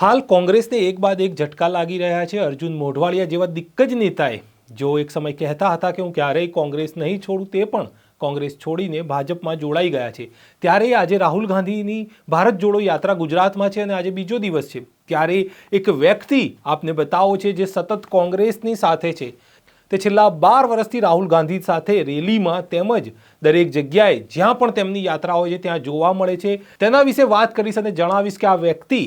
હાલ કોંગ્રેસને એક બાદ એક ઝટકા લાગી રહ્યા છે. અર્જુન મોઢવાડિયા જેવા દિગ્ગજ નેતાએ જો એક સમય કહેતા હતા કે હું ક્યારેય કોંગ્રેસ નહીં છોડું તે પણ કોંગ્રેસ છોડીને ભાજપમાં જોડાઈ ગયા છે. ત્યારે આજે રાહુલ ગાંધીની ભારત જોડો યાત્રા ગુજરાતમાં છે અને આજે બીજો દિવસ છે. ત્યારે એક વ્યક્તિ આપને બતાવો છે જે સતત કોંગ્રેસની સાથે છે. તે છેલ્લા બાર વર્ષથી રાહુલ ગાંધી સાથે રેલીમાં તેમજ દરેક જગ્યાએ જ્યાં પણ તેમની યાત્રા હોય છે, ત્યાં જોવા મળે છે. તેના વિશે વાત કરીશ અને જણાવીશ કે આ વ્યક્તિ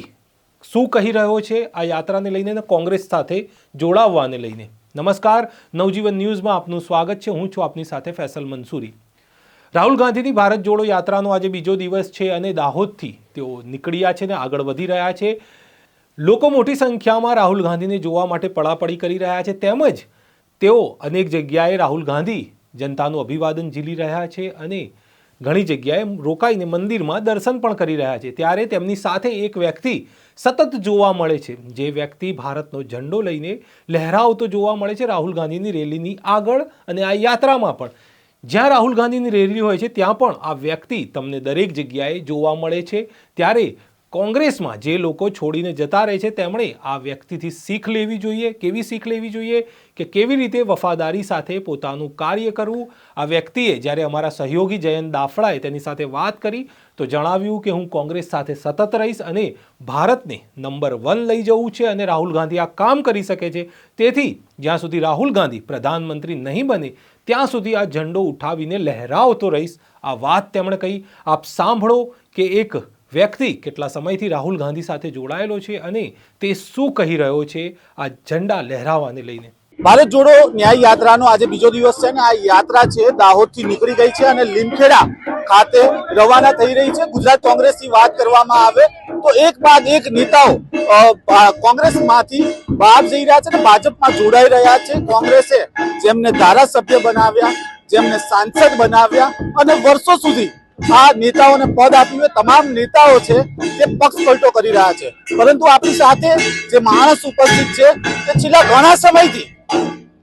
શું કહી રહ્યો છે આ યાત્રાને લઈને કોંગ્રેસ સાથે જોડાવવાને લઈને? નમસ્કાર, નવજીવન ન્યૂઝમાં આપનું સ્વાગત છે. હું છું આપની સાથે ફેસલ મંસૂરી. રાહુલ ગાંધીની ભારત જોડો યાત્રાનો આજે બીજો દિવસ છે અને દાહોદથી તેઓ નીકળ્યા છે ને આગળ વધી રહ્યા છે. લોકો મોટી સંખ્યામાં રાહુલ ગાંધીને જોવા માટે પડાપડી કરી રહ્યા છે. તેમજ તેઓ અનેક જગ્યાએ રાહુલ ગાંધી જનતાનું અભિવાદન ઝીલી રહ્યા છે અને ઘણી જગ્યાએ રોકાઈને મંદિરમાં દર્શન પણ કરી રહ્યા છે. ત્યારે તેમની સાથે એક વ્યક્તિ સતત જોવા મળે છે. જે વ્યક્તિ ભારતનો ઝંડો લઈને લહેરાવતો જોવા મળે છે રાહુલ ગાંધીની રેલીની આગળ અને આ યાત્રામાં પણ. જ્યાં રાહુલ ગાંધીની રેલી હોય છે, ત્યાં પણ આ વ્યક્તિ તમને દરેક જગ્યાએ જોવા મળે છે. ત્યારે કોંગ્રેસમાં જે લોકો છોડીને જતા રહે છે, તેમણે આ વ્યક્તિથી શીખ લેવી જોઈએ. કેવી શીખ લેવી જોઈએ? કે કેવી રીતે વફાદારી સાથે પોતાનું કાર્ય કરવું? આ વ્યક્તિએ જ્યારે અમારા સહયોગી જયંત દાફડાએ તેની સાથે વાત કરી, તો જણાવ્યું કે હું કોંગ્રેસ સાથે સતત રહીશ અને ભારતને નંબર વન લઈ જવું છે અને રાહુલ ગાંધી આ કામ કરી શકે છે. તેથી જ્યાં સુધી રાહુલ ગાંધી પ્રધાનમંત્રી નહીં બને, ત્યાં સુધી આ ઝંડો ઉઠાવીને લહેરાવતો રહીશ. આ વાત તેમણે કહી. આપ સાંભળો કે એક વ્યક્તિ કેટલા સમયથી રાહુલ ગાંધી સાથે જોડાયેલો છે અને તે શું કહી રહ્યો છે આ ઝંડા લહેરાવાને લઈને? ભારત જોડો ન્યાય યાત્રાનો આજે બીજો દિવસ છે ને આ યાત્રા છે દાહોદથી નીકળી ગઈ છે અને લીમખેડા ખાતે રવાના થઈ રહી છે. ગુજરાત કોંગ્રેસની વાત કરવામાં આવે તો એક બાદ એક નેતાઓ કોંગ્રેસમાંથી બહાર જઈ રહ્યા છે અને ભાજપમાં જોડાઈ રહ્યા છે. કોંગ્રેસે જેમને ધારાસભ્ય બનાવ્યા, જેમને સાંસદ બનાવ્યા અને વર્ષો સુધી આ નેતાઓને પદ આપ્યું તમામ નેતાઓ છે તે પક્ષ પલટો કરી રહ્યા છે. પરંતુ આપણી સાથે જે માણસ ઉપસ્થિત છે તે છેલ્લા ઘણા સમયથી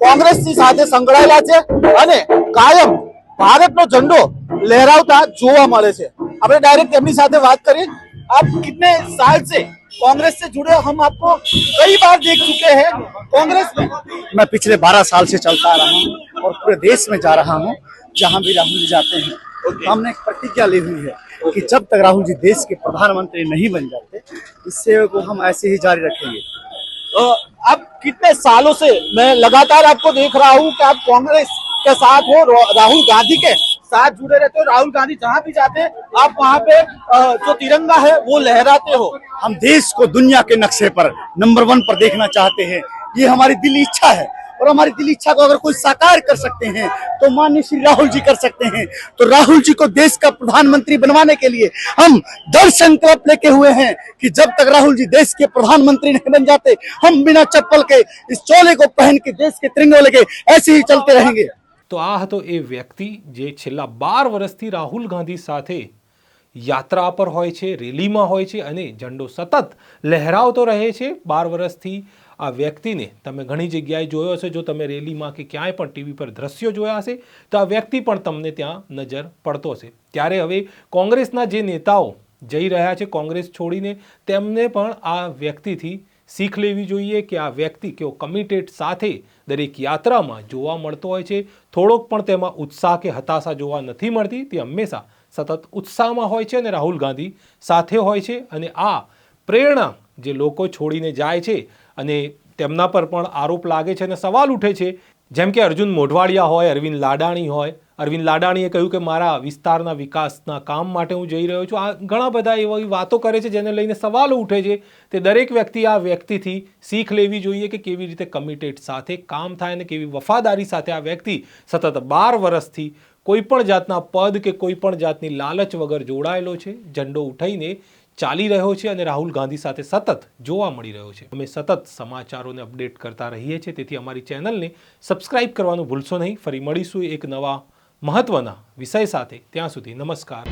કોંગ્રેસની સાથે સંકળાયેલા છે અને કાયમ ભારતનો ઝંડો લહેરાવતા જોવા મળે છે. આપણે ડાયરેક્ટ એમની સાથે વાત કરીએ આપ કિતને સાલ સે कांग्रेस से जुड़े हम आपको कई बार देख चुके हैं कांग्रेस में मैं पिछले 12 साल से चलता आ रहा हूँ और पूरे देश में जा रहा हूँ जहाँ भी राहुल जाते हैं हमने एक प्रतिज्ञा ली हुई है कि जब तक राहुल जी देश के प्रधानमंत्री नहीं बन जाते इस सेवा को हम ऐसे ही जारी रखेंगे। अ, आप कितने सालों से मैं लगातार आपको देख रहा हूँ कि आप कांग्रेस के साथ हो राहुल गांधी के साथ जुड़े रहते हो राहुल गांधी जहाँ भी जाते हैं आप वहाँ पे जो तिरंगा है वो लहराते हो। हम देश को दुनिया के नक्शे पर नंबर वन पर देखना चाहते हैं। ये हमारी दिली इच्छा है। और हमारी दिली इच्छा को अगर कोई साकार कर सकते हैं तो माननीय श्री राहुल जी कर सकते हैं तो राहुल जी को देश का प्रधानमंत्री बनवाने के लिए हम दृढ़ संकल्प लेके हुए हैं कि जब तक राहुल जी देश के प्रधानमंत्री नहीं बन जाते हम बिना चप्पल के इस चोले को पहन के देश के तिरंगे लेके ऐसे ही चलते रहेंगे તો આ હતો એ વ્યક્તિ જે છેલ્લા બાર વર્ષથી રાહુલ ગાંધી સાથે યાત્રા પર હોય છે રેલીમાં હોય છે અને ઝંડો સતત લહેરાવતો રહે છે બાર વર્ષથી આ વ્યક્તિને તમે ઘણી જગ્યાએ જોયો હશે, જો તમે રેલીમાં કે ક્યાંય પણ ટીવી પર દ્રશ્યો જોયા હશે, તો આ વ્યક્તિ પણ તમને ત્યાં નજર પડતો હશે. ત્યારે હવે કોંગ્રેસના જે નેતાઓ જઈ રહ્યા છે, કોંગ્રેસ છોડીને, તેમને પણ આ વ્યક્તિથી શીખ લેવી જોઈએ કે આ વ્યક્તિ કેવો કમિટેડ સાથે દરેક યાત્રામાં જોવા મળતો હોય છે. થોડોક પણ તેમાં ઉત્સાહ કે હતાશા જોવા નથી મળતી, તે હંમેશા સતત ઉત્સાહમાં હોય છે અને રાહુલ ગાંધી સાથે હોય છે. અને આ પ્રેરણા જે લોકો છોડીને જાય છે અને તેમના પર પણ આરોપ લાગે છે અને સવાલ ઉઠે છે, જેમ કે અર્જુન મોઢવાડિયા હોય, અરવિંદ લાડાણી હોય. અરવિંદ લાડાણીએ કહ્યું કે મારા વિસ્તારના વિકાસના કામ માટે હું જઈ રહ્યો છું. આ ઘણા બધા એવી વાતો કરે છે જેને લઈને સવાલો ઉઠે છે. તે દરેક વ્યક્તિ આ વ્યક્તિથી શીખ લેવી જોઈએ કે કેવી રીતે કમિટેડ સાથે કામ થાય અને કેવી વફાદારી સાથે આ વ્યક્તિ સતત બાર વર્ષથી કોઈ પણ જાતના પદ કે કોઈ પણ જાતની લાલચ વગર જોડાયેલો છે. ઝંડો ઉઠાઈને ચાલી રહ્યો છે અને રાહુલ ગાંધી સાથે સતત જોવા મળી રહ્યો છે. અમે સતત સમાચારોને અપડેટ કરતા રહીએ છીએ, તેથી અમારી ચેનલને સબસ્ક્રાઇબ કરવાનું ભૂલશો નહીં. ફરી મળીશું એક નવા મહત્વના વિષય સાથે. ત્યાં સુધી નમસ્કાર.